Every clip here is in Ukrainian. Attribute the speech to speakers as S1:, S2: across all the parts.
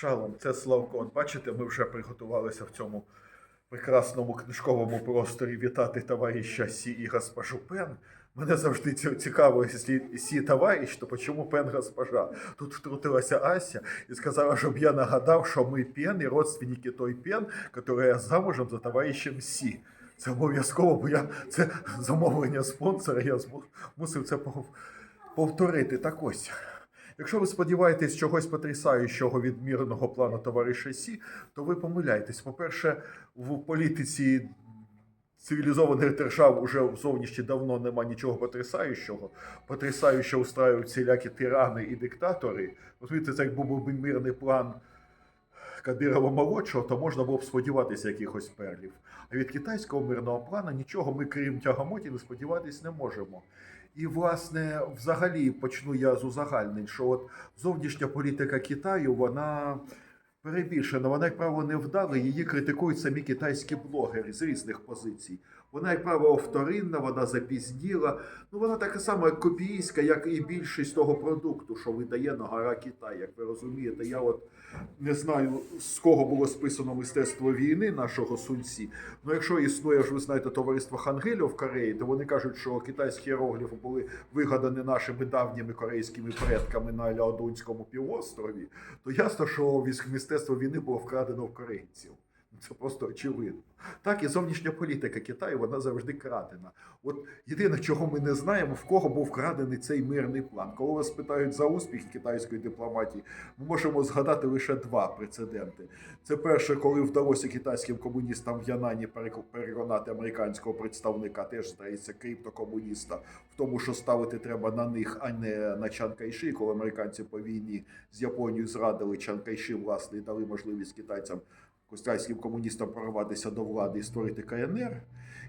S1: Шалом, це Славко. От Бачите, ми вже приготувалися в цьому прекрасному книжковому просторі вітати товариша Сі і госпожу Пен. Мене завжди ці- цікаво, якщо Сі товариш, то чому Пен госпожа? Тут втрутилася Ася і сказала, щоб я нагадав, що ми Пен і родственники той Пен, яка замужем за товаришем Сі. Це обов'язково, бо я це замовлення спонсора, я зму- мусив це повторити. Так ось. Якщо ви сподіваєтесь чогось потрясаючого від мирного плану товариша Сі, то ви помиляєтесь. По-перше, в політиці цивілізованих держав уже зовнішні давно нема нічого потрясаючого. Потрясающе устраюють всілякі тирани і диктатори. Розумієте, це якби був мирний план Кадирова молодшого, то можна було б сподіватися якихось перлів. А від китайського мирного плану нічого ми, крім тягомотів, сподіватись не можемо. І, власне, взагалі почну я з узагальнень, що от зовнішня політика Китаю, вона перебільшена, вона, як правило, невдала, її критикують самі китайські блогери з різних позицій. Вона, як правило, вторинна, вона запізніла. Ну, вона така сама копійська, як і більшість того продукту, що видає на гора Китай. Як ви розумієте, я от не знаю, з кого було списано мистецтво війни нашого сунці. Ну, якщо існує ж, ви знаєте, товариство Хангелю в Кореї, то вони кажуть, що китайські іерогліфи були вигадані нашими давніми корейськими предками на Ляодунському півострові, то ясно, що мистецтво війни було вкрадено в корейців. Це просто очевидно. Так і зовнішня політика Китаю вона завжди крадена. От єдине, чого ми не знаємо, в кого був вкрадений цей мирний план. Коли вас питають за успіх китайської дипломатії, ми можемо згадати лише два прецеденти. Це перше, коли вдалося китайським комуністам в Янані перек- переконати американського представника, теж здається, криптокомуніста, в тому, що ставити треба на них, а не на Чан Кайши, коли американці по війні з Японією зрадили Чан Кайши, власне, і дали можливість китайцям китайським комуністам прорватися до влади і створити КНР.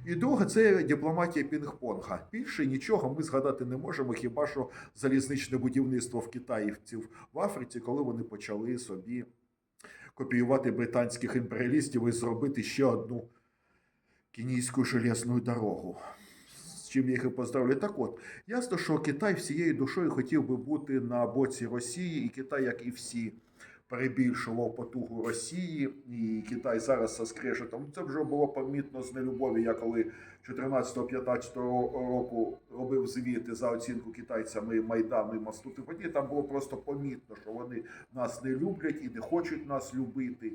S1: І друге, це дипломатія пінг-понга. Більше нічого ми згадати не можемо, хіба що залізничне будівництво в китаївців в Африці, коли вони почали собі копіювати британських імперіалістів і зробити ще одну кінійську железну дорогу. З чим я їх і поздравлю. Так от, ясно, що Китай всією душою хотів би бути на боці Росії, і Китай, як і всі, перебільшував потугу Росії, і Китай зараз со скрежетом. Це вже було помітно з нелюбові. Я коли 14-15 року робив звіти за оцінку китайцями Майдану і мосту Типоді, там було просто помітно, що вони нас не люблять і не хочуть нас любити.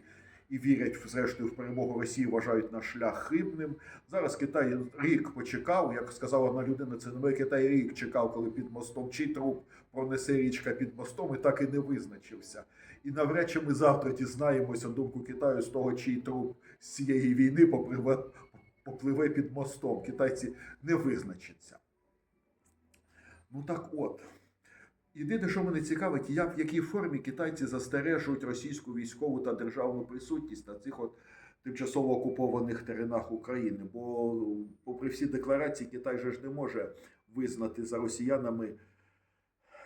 S1: І вірять зрештою в перемогу Росії, вважають наш шлях хибним. Зараз Китай рік почекав, як сказала одна людина, це не ми Китай рік чекав, коли під мостом чий труп пронесе річка під мостом, і так і не визначився. І навряд чи ми завтра дізнаємося думку Китаю з того, чий труп з цієї війни попливе, попливе під мостом. Китайці не визначаться. Ну так от. Єдине, що мене цікавить, як в якій формі китайці застережують російську військову та державну присутність на цих от тимчасово окупованих теренах України. Бо, попри всі декларації, Китай же ж не може визнати за росіянами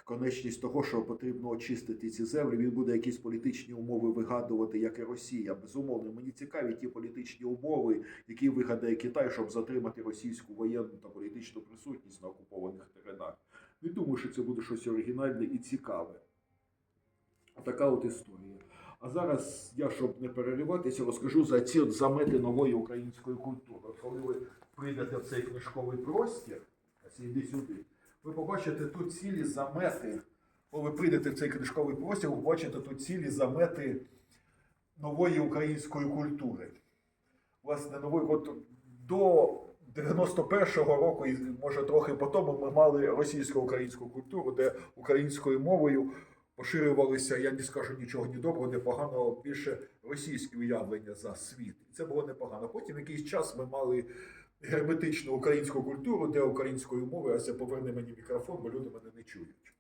S1: конечність того, що потрібно очистити ці землі. Він буде якісь політичні умови вигадувати, як і Росія. Безумовно, мені цікаві ті політичні умови, які вигадає Китай, щоб затримати російську воєнну та політичну присутність на окупованих теренах. Не думаю, що це буде щось оригінальне і цікаве. Така от історія. А зараз я, щоб не перериватися, розкажу за ці от замети нової української культури. Коли ви прийдете в цей книжковий простір, ось сюди, ви побачите тут цілі замети. Коли ви прийдете в цей книжковий простір, ви побачите тут цілі замети нової української культури. Власне, нової от до 91-го року, і може трохи по тому, ми мали російсько-українську культуру, де українською мовою поширювалися, я не скажу нічого ні доброго, ні поганого, більше російські уявлення за світ. І це було непогано. Потім якийсь час ми мали герметичну українську культуру, де українською мовою, це поверне мені мікрофон, бо люди мене не чують.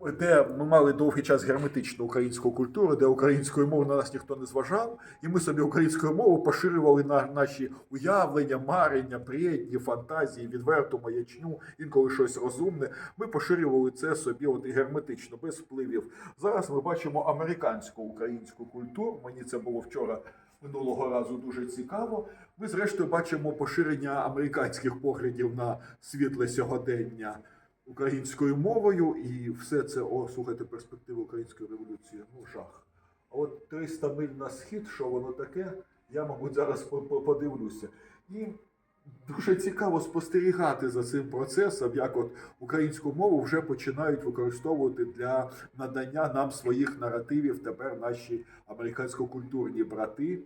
S1: Де ми мали довгий час герметичну українську культуру, де українською мовою на нас ніхто не зважав, і ми собі українською мовою поширювали на наші уявлення, марення, приєдні, фантазії, відверту маячню, інколи щось розумне. Ми поширювали це собі от герметично, без впливів. Зараз ми бачимо американську українську культуру. Мені це було вчора минулого разу дуже цікаво. Ми, зрештою, бачимо поширення американських поглядів на світле сьогодення українською мовою, і все це, о, слухайте, перспективи української революції, ну жах. А от 300 миль на схід, що воно таке, я, мабуть, зараз по- по- подивлюся. І дуже цікаво спостерігати за цим процесом, як от українську мову вже починають використовувати для надання нам своїх наративів тепер наші американсько-культурні брати.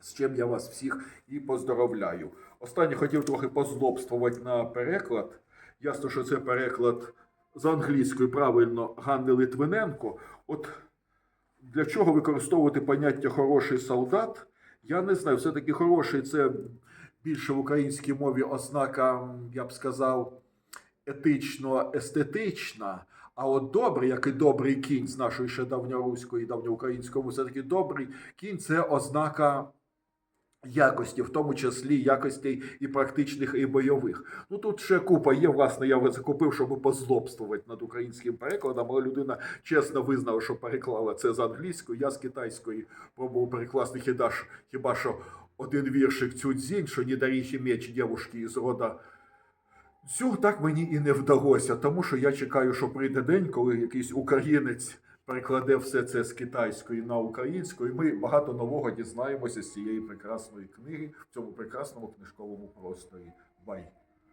S1: З чим я вас всіх і поздоровляю. Останнє хотів трохи позлобствувати на переклад. Ясно, що це переклад з англійської правильно Ганни Литвиненко. От для чого використовувати поняття хороший солдат? Я не знаю. Все-таки хороший це більше в українській мові ознака, я б сказав, етично-естетична. А от добрий, як і добрий кінь з нашої ще давньоруської, давньоукраїнської, все-таки добрий кінь це ознака якості, в тому числі якостей і практичних, і бойових. Ну тут ще купа є. Власне, я закупив, щоб позлобствувати над українським перекладом, але людина чесно визнала, що переклала це з англійської, я з китайської пробував перекласти хіба хіба що один віршик Цюдзінь, що не даріть меч дівушки із рода. Цю так мені і не вдалося, тому що я чекаю, що прийде день, коли якийсь українець перекладе все це з китайської на українську, і ми багато нового дізнаємося з цієї прекрасної книги в цьому прекрасному книжковому просторі. Бай!